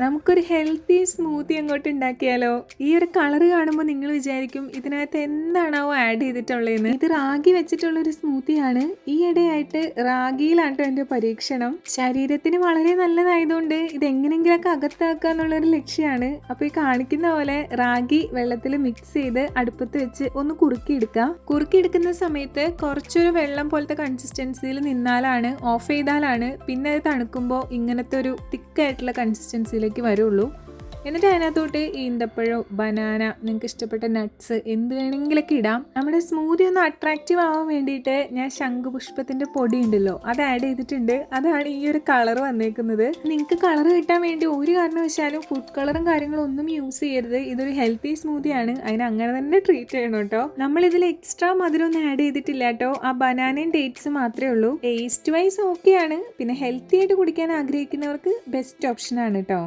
നമുക്കൊരു healthy smoothie അങ്ങോട്ട് ഉണ്ടാക്കിയാലോ? ഈ ഒരു കളർ കാണുമ്പോൾ നിങ്ങൾ വിചാരിക്കും ഇതിനകത്ത് എന്താണാവോ ആഡ് ചെയ്തിട്ടുള്ളതെന്ന്. ഇത് റാഗി വെച്ചിട്ടുള്ള ഒരു സ്മൂത്തിയാണ് ഈ ഇടയായിട്ട് റാഗിയിലാട്ടോ എന്റെ പരീക്ഷണം. ശരീരത്തിന് വളരെ നല്ലതായതുകൊണ്ട് ഇത് എങ്ങനെങ്കിലൊക്കെ അകത്താക്കുക എന്നുള്ളൊരു ലക്ഷ്യമാണ്. അപ്പോൾ ഈ കാണിക്കുന്ന പോലെ റാഗി വെള്ളത്തിൽ മിക്സ് ചെയ്ത് അടുപ്പത്ത് വെച്ച് ഒന്ന് കുറുക്കിയെടുക്കുക. കുറുക്കിയെടുക്കുന്ന സമയത്ത് കുറച്ചൊരു വെള്ളം പോലത്തെ കൺസിസ്റ്റൻസിയിൽ നിന്നാലാണ് ഓഫ് ചെയ്താലാണ് പിന്നെ അത് തണുക്കുമ്പോൾ ഇങ്ങനത്തെ ഒരു തിക്കായിട്ടുള്ള കൺസിസ്റ്റൻസിയിലേക്ക് വരുള്ളൂ. എന്നിട്ട് അതിനകത്തോട്ട് ഈന്തപ്പഴം ബനാന നിങ്ങൾക്ക് ഇഷ്ടപ്പെട്ട നട്ട്സ് എന്ത് വേണമെങ്കിലൊക്കെ ഇടാം. നമ്മുടെ സ്മൂതി ഒന്ന് അട്രാക്റ്റീവ് ആവാൻ വേണ്ടിയിട്ട് ഞാൻ ശംഖുപുഷ്പത്തിന്റെ പൊടി ഉണ്ടല്ലോ അത് ആഡ് ചെയ്തിട്ടുണ്ട്. അതാണ് ഈ ഒരു കളർ വന്നേക്കുന്നത്. നിങ്ങൾക്ക് കളർ കിട്ടാൻ വേണ്ടി ഒരു കാരണവശാലും ഫുഡ് കളറും കാര്യങ്ങളും ഒന്നും യൂസ് ചെയ്യരുത്. ഇതൊരു ഹെൽത്തി സ്മൂതിയാണ് അതിന് അങ്ങനെ തന്നെ ട്രീറ്റ് ചെയ്യണം കേട്ടോ. നമ്മൾ ഇതിൽ എക്സ്ട്രാ മധുരം ഒന്നും ആഡ് ചെയ്തിട്ടില്ല കേട്ടോ. ആ ബനാനയും ഡേറ്റ്സ് മാത്രമേ ഉള്ളൂ. ടേസ്റ്റ് വൈസ് ഓക്കെയാണ് പിന്നെ ഹെൽത്തി ആയിട്ട് കുടിക്കാൻ ആഗ്രഹിക്കുന്നവർക്ക് ബെസ്റ്റ് ഓപ്ഷൻ ആണ് കേട്ടോ.